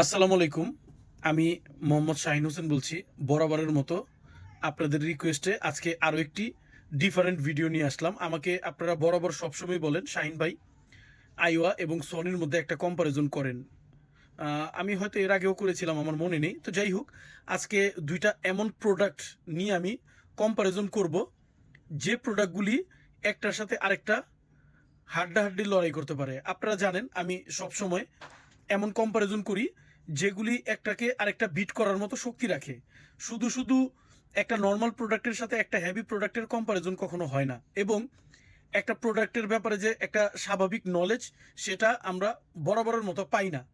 আসসালামু আলাইকুম। আমি মোহাম্মদ শাহিন হোসেন বলছি, বরাবরের মতো আপনাদের রিকোয়েস্টে আজকে আরও একটি ডিফারেন্ট ভিডিও নিয়ে আসলাম। আমাকে আপনারা বরাবর সবসময় বলেন, শাহিন ভাই, আইওয়া এবং সনির মধ্যে একটা কম্পারিজন করেন। আমি হয়তো এর আগেও করেছিলাম, আমার মনে নেই। তো যাই হোক, আজকে দুইটা এমন প্রোডাক্ট নিয়ে আমি কম্পারিজন করব, যে প্রোডাক্টগুলি একটার সাথে আরেকটা হাড্ডাহাড্ডি লড়াই করতে পারে। আপনারা জানেন, আমি সবসময় এমন কম্পারিজন করি যেগুলি একটাকে আরেকটা বিট করার মতো শক্তি রাখে। শুধু শুধু একটা নর্মাল প্রোডাক্টের সাথে একটা হেভি প্রোডাক্টের কম্পারিজন কখনো হয় না। এবং একটা প্রোডাক্টের ব্যাপারে যে একটা স্বাভাবিক নলেজ সেটা আমরা বরাবরের মতো পাই না।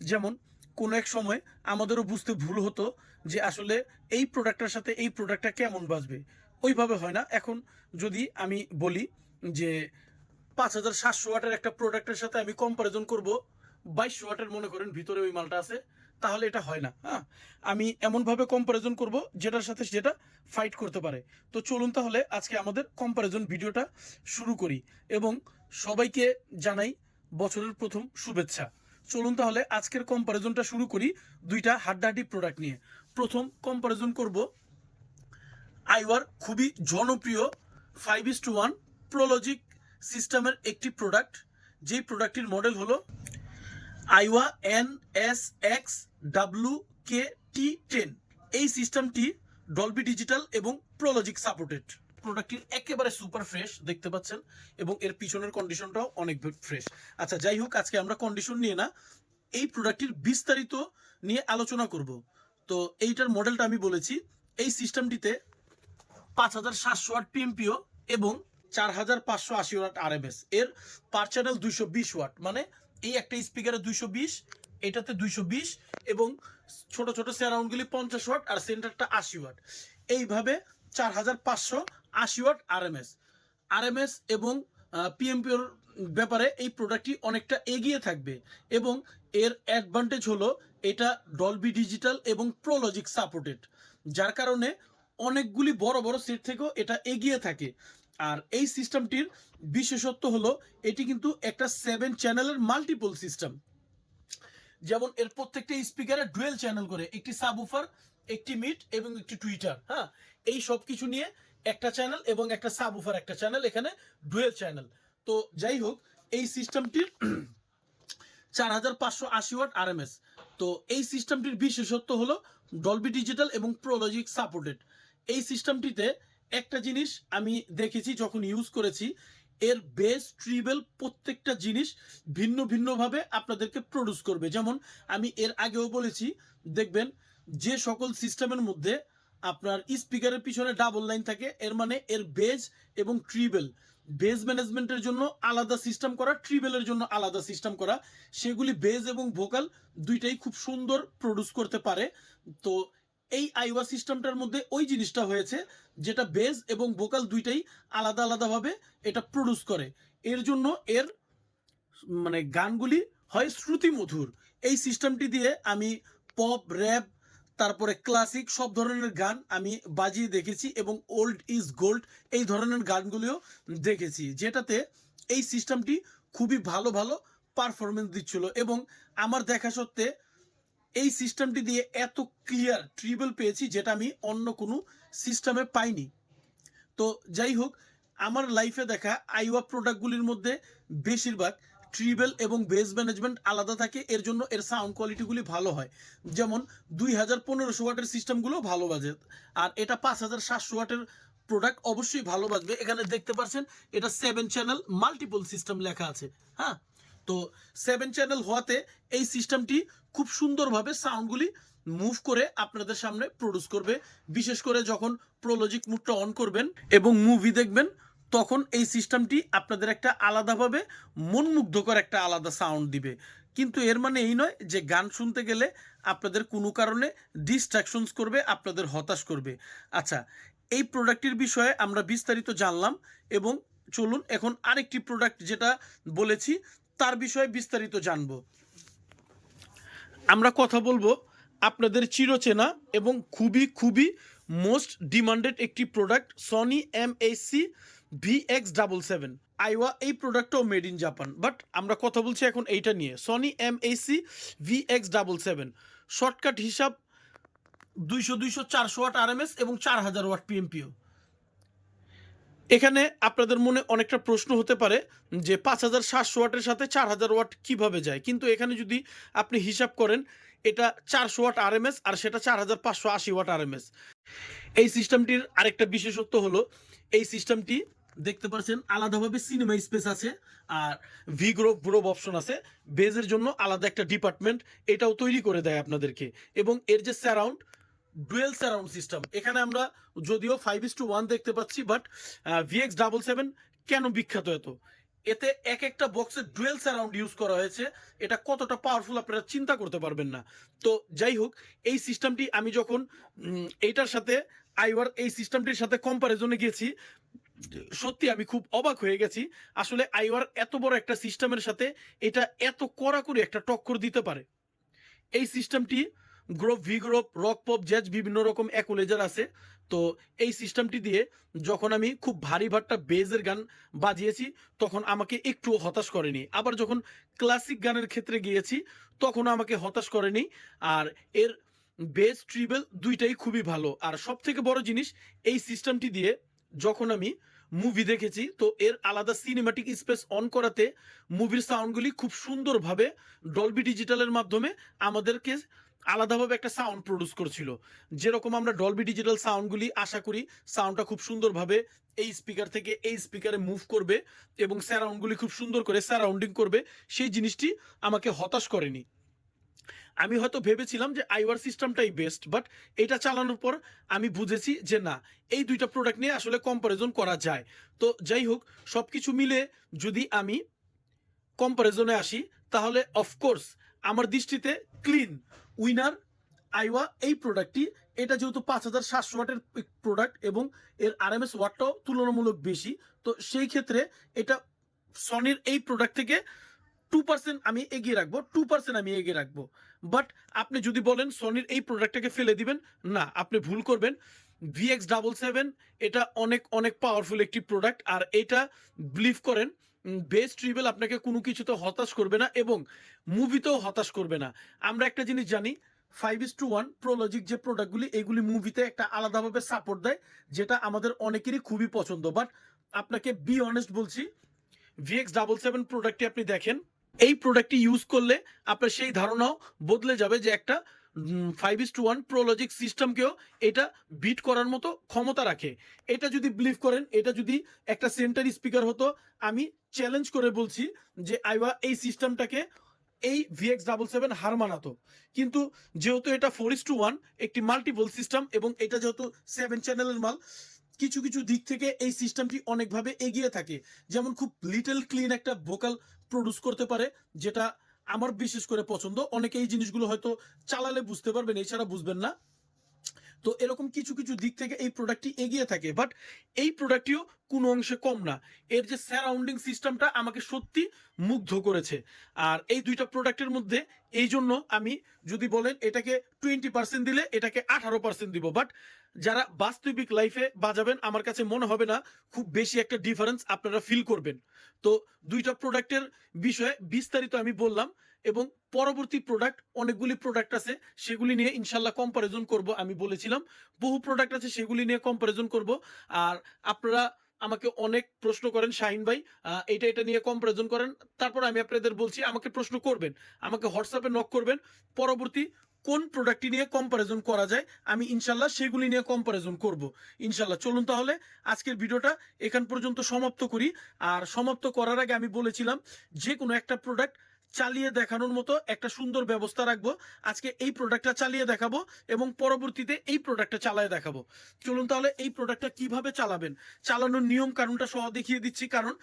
যেমন, কোনো এক সময় আমাদেরও বুঝতে ভুল হতো যে আসলে এই প্রোডাক্টটার সাথে এই প্রোডাক্টটা কেমন বাজবে। ওইভাবে হয় না। এখন যদি আমি বলি যে পাঁচ হাজার সাতশো ওয়াটের একটা প্রোডাক্টের সাথে আমি কম্পারিজন করব বাইশশো ওয়াটের মনে করেন ভিতরে ওই মালটা আছে, তাহলে এটা হয় না হ্যাঁ? আমি এমনভাবে কম্পারিজন করব যেটার সাথে যেটা ফাইট করতে পারে। তো চলুন তাহলে আজকে আমাদের কম্পারিজন ভিডিওটা শুরু করি এবং সবাইকে জানাই বছরের প্রথম শুভেচ্ছা। চলুন তাহলে আজকের কম্পারিজনটা শুরু করি দুইটা হাড্ডাহাড্ডি প্রোডাক্ট নিয়ে। প্রথম কম্পারিজন করব আইওয়ার খুবই জনপ্রিয় five is two one pro logic সিস্টেমের একটি প্রোডাক্ট যেই প্রোডাক্টটির মডেল হলো Aiwa, N S X W K T ten. এই সিস্টেমটি ডলবি ডিজিটাল এবং প্রোলজিক সাপোর্টেড। প্রোডাক্টটির একেবারে সুপার ফ্রেশ, দেখতে পাচ্ছেন, এবং এর পিছনের কন্ডিশনটাও অনেক ফ্রেশ। আচ্ছা যাই হোক, আজকে আমরা কন্ডিশন নিয়ে না, এই প্রোডাক্টটির বিস্তারিত নিয়ে আলোচনা করব। তো এইটার মডেলটা আমি বলেছি, এই সিস্টেমটিতে পাঁচ হাজার সাতশো ওয়াট পিএমপিও এবং চার হাজার পাঁচশো আশি ওয়াট আরএমএস। এর পার চ্যানেল দুইশো বিশ ওয়াট মানে এই একটা স্পিকারে দুইশো বিশ, এটাতে দুইশো বিশ এবং ছোট ছোট স্যারাউন্ডগুলি পঞ্চাশ ওয়াট আর সেন্টারটা আশি ওয়াট। এইভাবে চার হাজার পাঁচশো আশি ওয়াট আরএমএস আরএমএস এবং পিএমপিওর ব্যাপারে এই প্রোডাক্টটি অনেকটা এগিয়ে থাকবে এবং এর অ্যাডভান্টেজ হলো এটা ডলবি ডিজিটাল এবং প্রোলজিক সাপোর্টেড যার কারণে অনেকগুলি বড় বড় সেট থেকেও এটা এগিয়ে থাকে। আর এই সিস্টেমটির বিশেষত্ব হলো এটি কিন্তু একটা সেভেন চ্যানেলের মাল্টিপল সিস্টেম যেমন এর প্রত্যেকটা স্পিকারে ডুয়েল চ্যানেল করে, একটি সাবউফার একটি মিট এবং একটি টুইটার হ্যাঁ? এই সব কিছু নিয়ে একটা চ্যানেল এবং একটা সাবউফার একটা চ্যানেল এখানে ডুয়েল চ্যানেল তো যাই হোক, এই সিস্টেমটির চার হাজার পাঁচশো আশি ওয়াট আরএমএস তো এই সিস্টেমটির বিশেষত্ব হলো ডলবি ডিজিটাল এবং প্রোলজিক সাপোর্টেড এই সিস্টেমটিতে একটা জিনিস আমি দেখেছি, যখন ইউজ করেছি, এর বেস ট্রিবেল প্রত্যেকটা জিনিস ভিন্ন ভিন্নভাবে আপনাদেরকে প্রডিউস করবে। যেমন আমি এর আগেও বলেছি, দেখবেন যে সকল সিস্টেমের মধ্যে আপনার স্পিকারের পিছনে ডাবল লাইন থাকে, এর মানে এর বেজ এবং ট্রিবেল বেজ ম্যানেজমেন্টের জন্য আলাদা সিস্টেম করা ট্রিবেলের জন্য আলাদা সিস্টেম করা। সেগুলি বেজ এবং ভোকাল দুইটাই খুব সুন্দর প্রডিউস করতে পারে। তো এই আইওয়া সিস্টেমটার মধ্যে ওই জিনিসটা হয়েছে যেটা বেজ এবং ভোকাল দুইটাই আলাদা আলাদাভাবে এটা প্রডিউস করে। এর জন্য এর মানে গানগুলি হয় শ্রুতি মধুর এই সিস্টেমটি দিয়ে আমি পপ র্যাপ তারপরে ক্লাসিক সব ধরনের গান আমি বাজিয়ে দেখেছি এবং ওল্ড ইজ গোল্ড এই ধরনের গানগুলিও দেখেছি, যেটাতে এই সিস্টেমটি খুবই ভালো ভালো পারফরমেন্স দিচ্ছিল এবং আমার দেখা সত্ত্বে এই সিস্টেমটি দিয়ে এত ক্লিয়ার ট্রিবল পেয়েছি যেটা আমি অন্য কোনো সিস্টেমে পাইনি। তো যাই হোক, আমার লাইফে দেখা আইওয়া প্রোডাক্টগুলির মধ্যে বেশিরভাগ ট্রিবেল এবং বেস ম্যানেজমেন্ট আলাদা থাকে, এর জন্য এর সাউন্ড কোয়ালিটিগুলি ভালো হয়। যেমন দুই হাজার পনেরোশো ওয়াটের সিস্টেমগুলো ভালো বাজে, আর এটা পাঁচ হাজার সাতশো ওয়াটের প্রোডাক্ট অবশ্যই ভালো বাজবে। এখানে দেখতে পাচ্ছেন, এটা সেভেন চ্যানেল মাল্টিপল সিস্টেম লেখা আছে হ্যাঁ? তো সেভেন চ্যানেল হওয়াতে এই সিস্টেমটি খুব সুন্দরভাবে সাউন্ডগুলি মুভ করে আপনাদের সামনে প্রডিউস করবে। বিশেষ করে যখন প্রোলজিক মুডটা অন করবেন এবং মুভি দেখবেন, তখন এই সিস্টেমটি আপনাদের একটা আলাদাভাবে মনমুগ্ধকর একটা আলাদা সাউন্ড দিবে। কিন্তু এর মানে এই নয় যে গান শুনতে গেলে আপনাদের কোনো কারণে ডিস্ট্রাকশনস করবে, আপনাদের হতাশ করবে। আচ্ছা এই প্রোডাক্টটির বিষয়ে আমরা বিস্তারিত জানলাম এবং চলুন এখন আরেকটি প্রোডাক্ট যেটা বলেছি তার বিষয়ে বিস্তারিত জানব। আমরা কথা বলব আপনাদের চিরচেনা এবং খুবই খুবই মোস্ট ডিমান্ডেড একটি product Sony M C V X double seven Aiwa, এই প্রোডাক্টটাও মেড ইন জাপান বাট আমরা কথা বলছি এখন এইটা নিয়ে। Sony M AC V X double seven shortcut হিসাব দুইশো দুইশো, চারশো ওয়াট আর আরএমএস এবং চার হাজার ওয়াট পিএমপিও এখানে আপনাদের মনে অনেকটা প্রশ্ন হতে পারে যে পাঁচ হাজার সাতশো ওয়াটের সাথে চার হাজার ওয়াট কীভাবে যায়? কিন্তু এখানে যদি আপনি হিসাব করেন, এটা চারশো ওয়াট আরএমএস আর সেটা চার হাজার পাঁচশো আশি ওয়াট আরএমএস। এই সিস্টেমটির আরেকটা বিশেষত্ব হলো, এই সিস্টেমটি দেখতে পাচ্ছেন, আলাদাভাবে সিনেমা স্পেস আছে আর ভি গ্রোভ গ্রোভ অপশন আছে। বেজের জন্য আলাদা একটা ডিপার্টমেন্ট এটাও তৈরি করে দেয় আপনাদেরকে। এবং এর যে স্যারাউন্ড ডুয়েল স্যারাউন্ড সিস্টেম এখানে আমরা যদিও ফাইভ ইস টু ওয়ান দেখতে পাচ্ছি বাট ভিএক্স ডাবল সেভেন কেন বিখ্যাত এত? এতে এক একটা বক্সে ডুয়েল সারাউন্ড ইউজ করা হয়েছে। এটা কতটা পাওয়ারফুল আপনারা চিন্তা করতে পারবেন না। তো যাই হোক, এই সিস্টেমটি আমি যখন এইটার সাথে আইওয়ার এই সিস্টেমটির সাথে কম্পারিজনে গেছি, সত্যি আমি খুব অবাক হয়ে গেছি। আসলে আইওয়ার এত বড় একটা সিস্টেমের সাথে এটা এত কড়াকড়ি একটা টক্কর দিতে পারে। এই সিস্টেমটি groove V groove rock pop, jazz বিভিন্ন রকম অ্যাকুলেজার আছে। তো এই সিস্টেমটি দিয়ে যখন আমি খুব ভারী ভাট্টা বেজের গান বাজিয়েছি, তখন আমাকে একটু হতাশ করেনি। আবার যখন ক্লাসিক গানের ক্ষেত্রে গিয়েছি তখন আমাকে হতাশ করেনি। আর এর বেস ট্রিবেল দুইটাই খুবই ভালো। আর সব থেকে বড় জিনিস, এই সিস্টেমটি দিয়ে যখন আমি মুভি দেখেছি, তো এর আলাদা সিনেমাটিক স্পেস অন করাতে মুভির সাউন্ডগুলি খুব সুন্দরভাবে ডলবি ডিজিটালের মাধ্যমে আমাদেরকে আলাদাভাবে একটা সাউন্ড প্রডিউস করছিল। যেরকম আমরা ডলবি ডিজিটাল সাউন্ডগুলি আশা করি সাউন্ডটা খুব সুন্দরভাবে এই স্পিকার থেকে এই স্পিকারে মুভ করবে এবং স্যারাউন্ডগুলি খুব সুন্দর করে স্যারাউন্ডিং করবে, সেই জিনিসটি আমাকে হতাশ করেনি। আমি হয়তো ভেবেছিলাম যে আইওয়ার সিস্টেমটাই বেস্ট বাট এটা চালানোর পর আমি বুঝেছি যে না, এই দুইটা প্রোডাক্ট নিয়ে আসলে কম্পারিজন করা যায়। তো যাই হোক সব কিছু মিলে যদি আমি কম্পারিজনে আসি, তাহলে অফকোর্স আমার দৃষ্টিতে ক্লিন উইনার আইওয়া, এই প্রোডাক্টটি এটা যেহেতু পাঁচ হাজার সাতশো ওয়াটের প্রোডাক্ট এবং এর আরএমএস ওয়াটটাও তুলনামূলক বেশি, তো সেই ক্ষেত্রে এটা সনির এই প্রোডাক্ট থেকে টু পার্সেন্ট আমি এগিয়ে রাখব টু পার্সেন্ট আমি এগিয়ে রাখব। বাট আপনি যদি বলেন সনির এই প্রোডাক্টটাকে ফেলে দিবেন, না, আপনি ভুল করবেন। ভিএক্স ডাবল সেভেন এটা অনেক অনেক পাওয়ারফুল একটি প্রোডাক্ট আর এটা বিলিভ করেন বেস ট্রিবেল আপনাকে কোনো কিছুতে হতাশ করবে না এবং মুভিতেও হতাশ করবে না। আমরা একটা জিনিস জানি five is to one prologic যে প্রোডাক্টগুলি এগুলি মুভিতে একটা আলাদাভাবে সাপোর্ট দেয়, যেটা আমাদের অনেকেরই খুবই পছন্দ। বাট আপনাকে বি অনেস্ট বলছি ভিএক্স ডাবল সেভেন প্রোডাক্টটি আপনি দেখেন। এই প্রোডাক্টটি ইউজ করলে আপনার সেই ধারণাও বদলে যাবে যে একটা five is to one prologic সিস্টেমকেও এটা বিট করার মতো ক্ষমতা রাখে। এটা যদি বিলিভ করেন, এটা যদি একটা সেন্টার স্পিকার হতো, আমি চ্যালেঞ্জ করে বলছি যে আইওয়া এই সিস্টেমটাকে এই ভিএক্স ডাবল সেভেন হার মানাতো। কিন্তু যেহেতু এটা ফোর ইস টু ওয়ান একটি মাল্টিপল সিস্টেম এবং এটা যেহেতু সেভেন চ্যানেলের মাল, কিছু কিছু দিক থেকে এই সিস্টেমটি অনেকভাবে এগিয়ে থাকে। যেমন খুব লিটল ক্লিন একটা ভোকাল প্রডিউস করতে পারে, যেটা আমার বিশেষ করে পছন্দ। অনেকে এই জিনিসগুলো হয়তো চালালে বুঝতে পারবেন, এছাড়া বুঝবেন না। তো এরকম কিছু কিছু দিক থেকে এই প্রোডাক্টটি এগিয়ে থাকে বাট এই প্রোডাক্টটিও কোনো অংশে কম না। এর যে সারাউন্ডিং সিস্টেমটা আমাকে সত্যি মুগ্ধ করেছে। আর এই দুইটা প্রোডাক্টের মধ্যে এই জন্য আমি যদি বলেন এটাকে টোয়েন্টি পার্সেন্ট দিলে এটাকে আঠারো পার্সেন্ট দিব বাট যারা বাস্তবিক লাইফে বাজাবেন, আমার কাছে মনে হবে না খুব বেশি একটা ডিফারেন্স আপনারা ফিল করবেন। তো দুইটা প্রোডাক্টের বিষয়ে বিস্তারিত আমি বললাম। এবং পরবর্তী প্রোডাক্ট অনেকগুলি প্রোডাক্ট আছে, সেগুলি নিয়ে ইনশাল্লাহ কম্পারিজন করব, আমি বলেছিলাম। বহু প্রোডাক্ট আছে, সেগুলি নিয়ে কম্পারিজন করব। আর আপনারা আমাকে অনেক প্রশ্ন করেন, শাহিন ভাই এটা এটা নিয়ে কম্পারিজন করেন। তারপর আমি আপনাদের বলছি, আমাকে প্রশ্ন করবেন, আমাকে হোয়াটসঅ্যাপে নক করবেন। পরবর্তী কোন প্রোডাক্টটি নিয়ে কম্পারিজন করা যায়, আমি ইনশাল্লাহ সেগুলি নিয়ে কম্পারিজন করব। ইনশাল্লাহ, চলুন তাহলে আজকের ভিডিওটা এখান পর্যন্ত সমাপ্ত করি। আর সমাপ্ত করার আগে আমি বলেছিলাম, যে কোনো একটা প্রোডাক্ট চালিয়ে দেখানোর মতো একটা সুন্দর ব্যবস্থা রাখব। আজকে এই প্রোডাক্টটা চালিয়ে দেখাবো এবং পরবর্তীতে এই প্রোডাক্টটা চালায় দেখাবো। চলুন তাহলে এই প্রোডাক্টটা কীভাবে চালাবেন? চালানোর নিয়ম কারণটা সহ দেখিয়ে দিচ্ছি, কারণ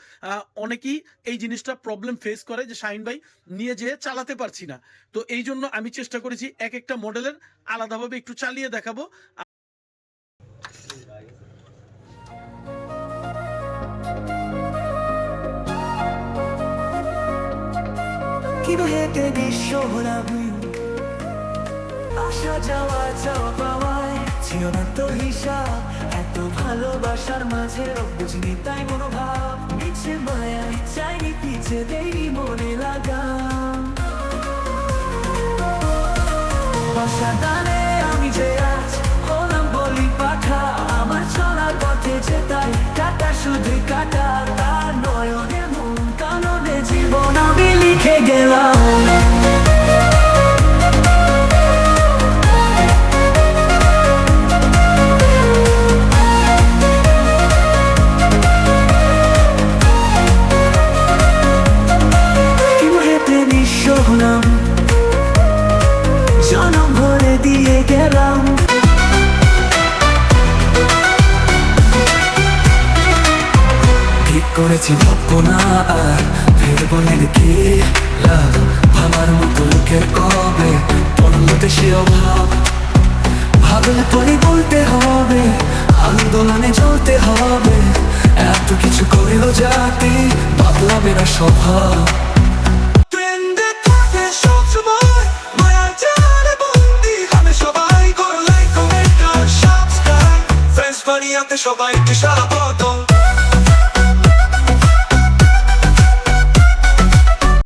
অনেকেই এই জিনিসটা প্রবলেম ফেস করে যে শাহিন ভাই নিয়ে যেয়ে চালাতে পারছি না। তো এই জন্য আমি চেষ্টা করেছি এক একটা মডেলের আলাদাভাবে একটু চালিয়ে দেখাবো। কিনো হেঁটে বিশ্ব হলাম আসা যাওয়া যাওয়া পাওয়ায় ছিল না তো হিসাব এত ভালোবাসার মাঝে বুঝিনি তাই মনোভাব মিছে মায়া চাইনি পিছে দেরি মনে লাগা বাসাদানে আমি যে আজ হলাম বলি পাঠা আমার চলার পথে যে তাই কাটা শুধু কাটা তার নয়নে জীবন আমি লিখে গেলাম। কেউ হেঁটে নিঃস্ব হলাম। করেছি ভাববো না, আর ভেবে বলে কি লাভ? ভাবার মতো লোকের কবে পড়লোতে সে অভাব? ভাবলে পরে বলতে হবে, আন্দোলনে চলতে হবে, এত কিছু করেও যাতে বদলাবে না স্বভাব। সবাই